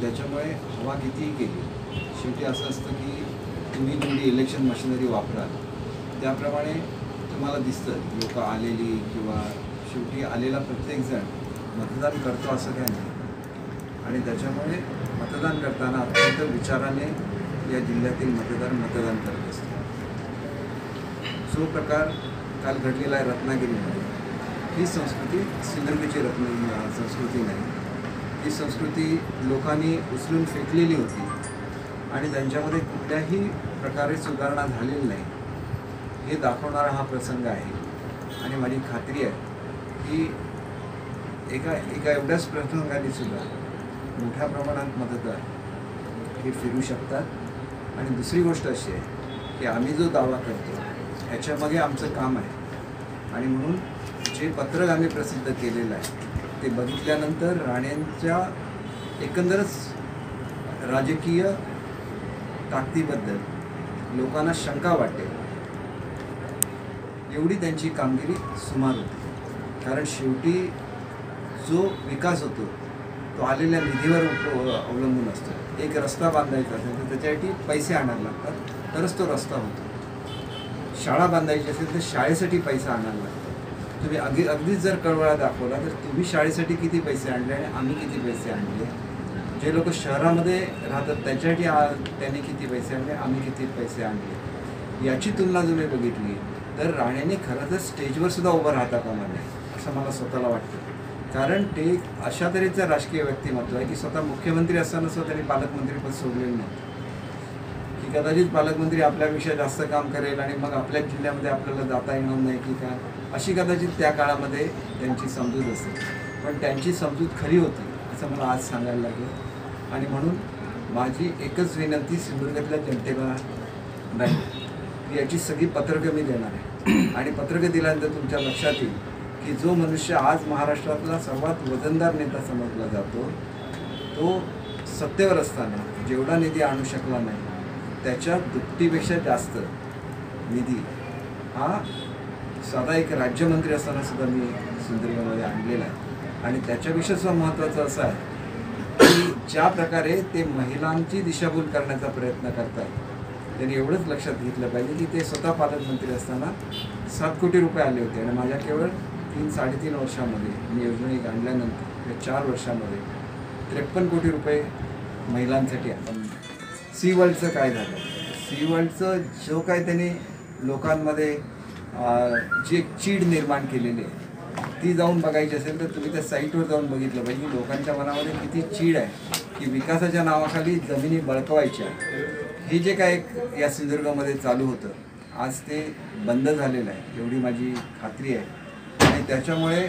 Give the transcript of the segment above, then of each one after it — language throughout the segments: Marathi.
त्याच्यामुळे हवा कितीही गेली शेवटी असं असतं की तुम्ही जेवढी इलेक्शन मशिनरी वापराल त्याप्रमाणे तुम्हाला दिसतं. लोक आलेली किंवा शेवटी आलेला प्रत्येकजण मतदान करतो असं काय नाही. आणि त्याच्यामुळे मतदान करताना अत्यंत विचाराने या जिल्ह्यातील मतदार मतदान करत असतात. जो प्रकार काल घडलेला आहे रत्नागिरीमध्ये ही संस्कृती सिंधुदुर्गची रत्न संस्कृती नाही. ही संस्कृती लोकांनी उचलून फेकलेली होती आणि त्यांच्यामध्ये कुठल्याही प्रकारे सुधारणा झालेली नाही. हे दाखवणारा हा प्रसंग आहे. आणि माझी खात्री आहे की एका एका एवढ्याच प्रसंगाने सुद्धा मोठ्या प्रमाणात मतदार हे फिरू शकतात. आणि दुसरी गोष्ट अशी आहे की आम्ही जो दावा करतो ह्याच्यामागे आमचं काम आहे. आणि म्हणून जे पत्रक आम्ही प्रसिद्ध केलेलं आहे ते बघितल्यानंतर राण्यांच्या एकंदरच राजकीय ताकदीबद्दल लोकांना शंका वाटते. एवढी त्यांची कामगिरी सुमार होती. कारण शेवटी जो विकास होतो तो आलेल्या निधीवर अवलंबून असतो. एक रस्ता बांधायचा असेल तर त्याच्यासाठी पैसे आणायला लागतात. तरच तो रस्ता होतो. शाळा बांधायची असेल तर शाळेसाठी पैसा आणायला लागतो तुम्ही अगदी अगदीच जर कळवळा दाखवला तर तुम्ही शाळेसाठी किती पैसे आणले आणि आम्ही किती पैसे आणले? जे लोक शहरामध्ये राहतात त्याच्यासाठी त्यांनी किती पैसे आणले आम्ही किती पैसे आणले? याची तुलना तुम्ही बघितली तर राणेने खरं तर स्टेजवर सुद्धा उभं राहता कामा नये असं मला स्वतःला वाटतं. कारण ते अशा तऱ्हेचं राजकीय व्यक्तिमत्व आहे की स्वतः मुख्यमंत्री असताना सुद्धा त्यांनी पालकमंत्रीपद सोडलेलं नाही. की कदाचित पालकमंत्री आपल्यापेक्षा जास्त काम करेल आणि मग आपल्या जिल्ह्यामध्ये आपल्याला जाता येणार नाही की काय? अशी कदाचित त्या काळामध्ये त्यांची समजूत असेल. पण त्यांची समजूत खरी होती असं मला आज सांगायला लागेल. आणि म्हणून माझी एकच विनंती सिंधुदुर्गातल्या जनतेला नाही. याची सगळी पत्रकं मी देणार आहे. आणि पत्रकं दिल्यानंतर तुमच्या लक्षात येईल की जो मनुष्य आज महाराष्ट्रातला सर्वात वजनदार नेता समजला जातो तो सत्तेवर असताना जेवढा निधी आणू शकला नाही त्याच्या दुपटीपेक्षा जास्त निधी हा साधा एक राज्यमंत्री असताना सुद्धा मी सिंधुदुर्गामध्ये आणलेला आहे. आणि त्याच्यापेक्षा सुद्धा महत्त्वाचं असं आहे की ज्या प्रकारे ते महिलांची दिशाभूल करण्याचा प्रयत्न करतात त्यांनी एवढंच लक्षात घेतलं पाहिजे की ते स्वतः पालकमंत्री असताना सात कोटी रुपये आले होते. आणि माझ्या केवळ तीन साडेतीन वर्षामध्ये मी योजना एक आणल्यानंतर या चार वर्षामध्ये त्रेपन्न कोटी रुपये महिलांसाठी आपण सी वर्ल्डचं काय झालं? सी वर्ल्डचं जो काय त्यांनी लोकांमध्ये जी एक चीड निर्माण केलेली आहे ती जाऊन बघायची असेल तर तुम्ही त्या साईटवर जाऊन बघितलं पाहिजे. की लोकांच्या मनामध्ये किती चीड आहे की विकासाच्या नावाखाली जमिनी बळकवायच्या. हे जे काय एक या सिंधुदुर्गामध्ये चालू होतं आज ते बंद झालेलं आहे एवढी माझी खात्री आहे. आणि त्याच्यामुळे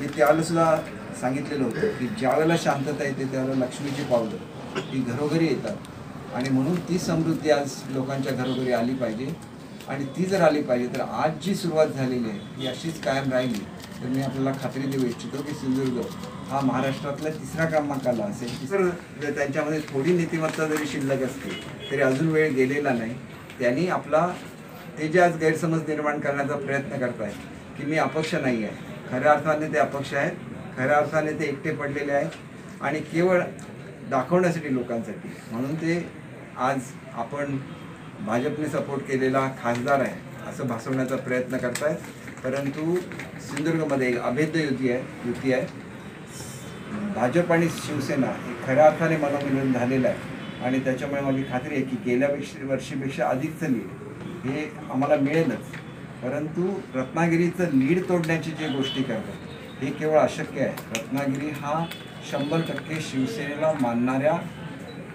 मी त्यावेळेला सांगितलेलं होतं की ज्यावेळेला शांतता येते त्यावेळेला लक्ष्मीची पावलं ती घरोघरी येतात. आणि म्हणून ती समृद्धी आज लोकांच्या घरोघरी आली पाहिजे. आणि ती जर आली पाहिजे तर आज जी सुरुवात झालेली आहे ती अशीच कायम राहिली. तर मी आपल्याला खात्री देऊ इच्छितो की सिंधुदुर्ग हा महाराष्ट्रातला तिसरा क्रमांकाला असेल. तर त्यांच्यामध्ये थोडी नीतिमत्ता जरी शिल्लक असते तरी अजून वेळ गेलेला नाही. त्यांनी आपला ते जे आज गैरसमज निर्माण करण्याचा प्रयत्न करत आहेत की मी अपक्ष नाही आहे. खऱ्या अर्थाने ते अपक्ष आहेत खऱ्या अर्थाने ते एकटे पडलेले आहेत आणि केवळ दाखवण्यासाठी लोकांसाठी. म्हणून ते आज आपण भाजपने सपोर्ट केलेला खासदार आहे असं भासवण्याचा प्रयत्न करतायत. परंतु सिंधुदुर्गमध्ये एक अभेद्य युती आहे युती आहे. भाजप आणि शिवसेना हे खऱ्या अर्थाने मनोमिलन झालेलं आहे. आणि त्याच्यामुळे माझी खात्री आहे की गेल्या वर्षीपेक्षा अधिकचं लीड हे आम्हाला मिळेलच. परंतु रत्नागिरीचं लीड तोडण्याची जे गोष्टी करतात हे केवळ अशक्य आहे. रत्नागिरी हा शंभर टक्के शिवसेनेला मानणाऱ्या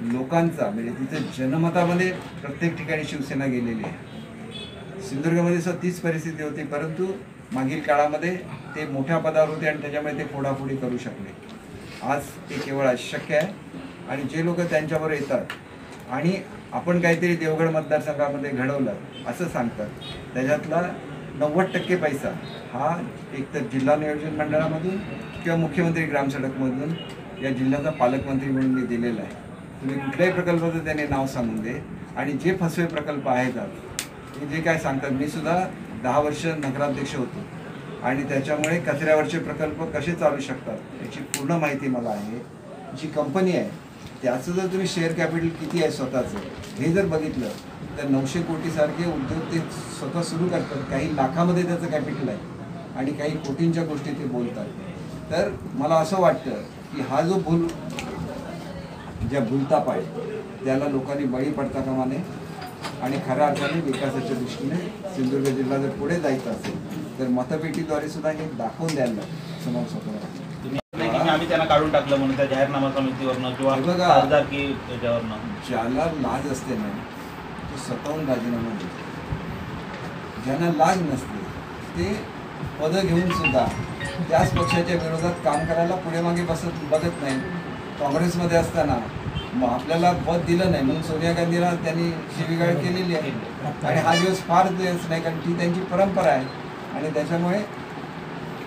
लोकांचा म्हणजे तिथं जनमतामध्ये प्रत्येक ठिकाणी शिवसेना गेलेली आहे. सिंधुदुर्गमध्ये सुद्धा तीच परिस्थिती होती परंतु मागील काळामध्ये ते मोठ्या पदावर होते आणि त्याच्यामुळे ते फोडाफोडी करू शकले. आज ते केवळ अशक्य आहे आणि जे लोक त्यांच्यावर येतात आणि आपण काहीतरी देवगड मतदारसंघामध्ये घडवलं असं सांगतात त्याच्यातला नव्वद टक्के पैसा हा एकतर जिल्हा नियोजन मंडळामधून किंवा मुख्यमंत्री ग्रामसडकमधून या जिल्ह्याचा पालकमंत्री म्हणून मी दिलेला आहे. तुम्ही कुठल्याही प्रकल्पाचं त्याने नाव सांगून दे. आणि जे फसवे प्रकल्प आहेत आज जे काय सांगतात मी सुद्धा दहा वर्ष नगराध्यक्ष होतो. आणि त्याच्यामुळे कचऱ्यावरचे प्रकल्प कसे चालू शकतात याची पूर्ण माहिती मला आहे. जी कंपनी आहे त्याचं जर तुम्ही शेअर कॅपिटल किती आहे स्वतःचं हे जर बघितलं तर नऊशे कोटीसारखे उद्योग ते स्वतः सुरू करतात. काही लाखामध्ये त्याचं कॅपिटल आहे. आणि काही कोटींच्या गोष्टी ते बोलतात. तर मला असं वाटतं की हा जो भूल ज्या भूलताप आहे त्याला लोकांनी बळी पडता कामा नये आणि खऱ्या अर्थाने विकासाच्या दृष्टीने सिंधुदुर्ग जिल्हा जर पुढे जायचं असेल तर मतपेटीद्वारे सुद्धा हे दाखवून द्यायला समोर स्वतः आम्ही त्यांना काढून टाकलं म्हणून त्या जाहीरनामा समितीवरनं किंवा. खासदारकी याच्यावरनं ज्याला लाज असते ना तो स्वतःहून राजीनामा देतो. ज्यांना लाज नसते ते पदं घेऊन सुद्धा त्याच पक्षाच्या विरोधात काम करायला पुढे मागे बसत बघत नाही. काँग्रेसमध्ये असताना मग आपल्याला पद दिलं नाही. म्हणून सोनिया गांधीला त्यांनी शिवीगाळ केलेली आहे. आणि हा दिवस फार दिवस नाही कारण ती त्यांची परंपरा आहे. आणि त्याच्यामुळे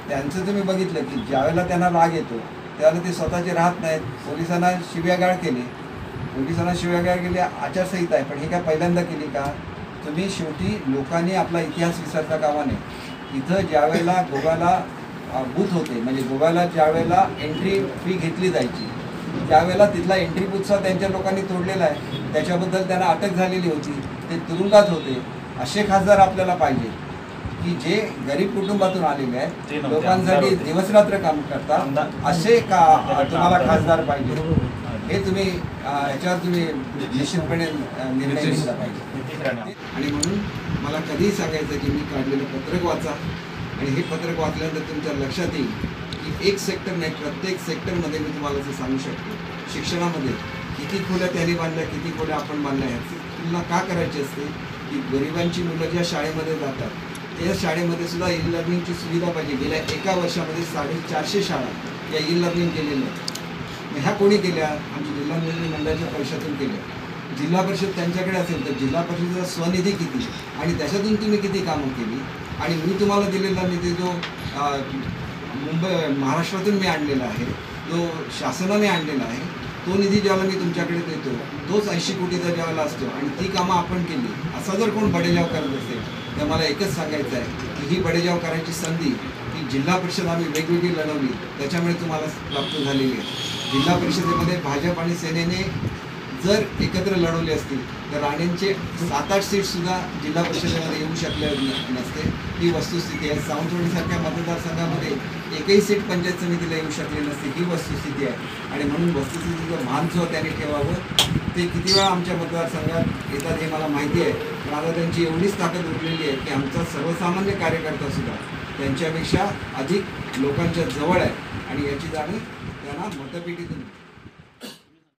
त्यांचं तुम्ही बघितलं की ज्यावेळेला त्यांना राग येतो त्यावेळेला ते स्वतःचे राहत नाहीत. पोलिसांना शिव्यागाळ केली. पोलिसांना शिव्यागाळ केली आचारसंहिता आहे. पण हे काय पहिल्यांदा केली का? तुम्ही शेवटी लोकांनी आपला इतिहास विसरता कामा नये. इथं ज्यावेळेला गोव्याला बूथ होते म्हणजे गोव्याला ज्यावेळेला एंट्री फी घेतली जायची त्यावेळेला तिथला एंट्री बूथचा त्यांच्या लोकांनी तोडलेला आहे. त्याच्याबद्दल त्यांना अटक झालेली होती. ते तुरुंगात होते. असे खासदार आपल्याला पाहिजे की जे गरीब कुटुंबातून आलेले आहेत लोकांसाठी. दिवसरात्र काम करतात. असे का तुम्हाला खासदार पाहिजे? हे तुम्ही याच्यावर तुम्ही निश्चितपणे निर्णय घेतला पाहिजे. आणि म्हणून मला कधीही सांगायचं की मी काढलेलं पत्रक वाचा. आणि हे पत्रक वाचल्यानंतर तुमच्या लक्षात येईल की एक सेक्टर नाही प्रत्येक सेक्टरमध्ये मी तुम्हाला असं सांगू शकतो शिक्षणामध्ये किती खोल्या त्यांनी बांधल्या किती खोल्या आपण बांधल्या ह्याची तुलना का करायची असते? की गरिबांची मुलं ज्या शाळेमध्ये जातात त्या शाळेमध्ये सुद्धा ई लर्निंगची सुविधा पाहिजे. गेल्या एका वर्षामध्ये साडेचारशे शाळा या ई लर्निंग केलेल्या आहेत. मग ह्या कोणी केल्या? आमच्या जिल्हा निर्णय मंडळाच्या पैशातून केल्या. जिल्हा परिषद त्यांच्याकडे असेल तर जिल्हा परिषदेचा स्वनिधी किती? आणि त्याच्यातून तुम्ही किती कामं केली? आणि मी तुम्हाला दिलेला निधी जो मुंबई महाराष्ट्रातून मी आणलेला आहे. जो शासनाने आणलेला आहे तो निधी ज्याला मी तुमच्याकडे देतो तोच ऐंशी कोटीचा ज्यावेळेला असतो आणि ती कामं आपण केली असा जर कोण बडेजाव करत असेल तर मला एकच सांगायचं आहे की ही बडेजाव करायची संधी ही जिल्हा परिषद आम्ही वेगवेगळी लढवली त्याच्यामुळे तुम्हाला प्राप्त झालेली आहे. जिल्हा परिषदेमध्ये भाजप आणि सेनेने जर एकत्र लढवले असतील तर राणेंचे सात आठ सीटसुद्धा जिल्हा परिषदेमध्ये येऊ शकले नसते. ही वस्तुस्थिती आहे. सावंतवाडीसारख्या मतदारसंघामध्ये एकही सीट पंचायत समितीला येऊ शकली नसते. ही वस्तुस्थिती आहे. आणि म्हणून वस्तुस्थितीचं भान जो त्यांनी ठेवावं ते किती वेळा आमच्या मतदारसंघात येतात हे मला माहिती आहे. पण आता त्यांची एवढीच ताकद उरलेली आहे की आमचा सर्वसामान्य कार्यकर्ता सुद्धा त्यांच्यापेक्षा अधिक लोकांच्या जवळ आहे. आणि याची जाणीव त्यांना मतपेटीतून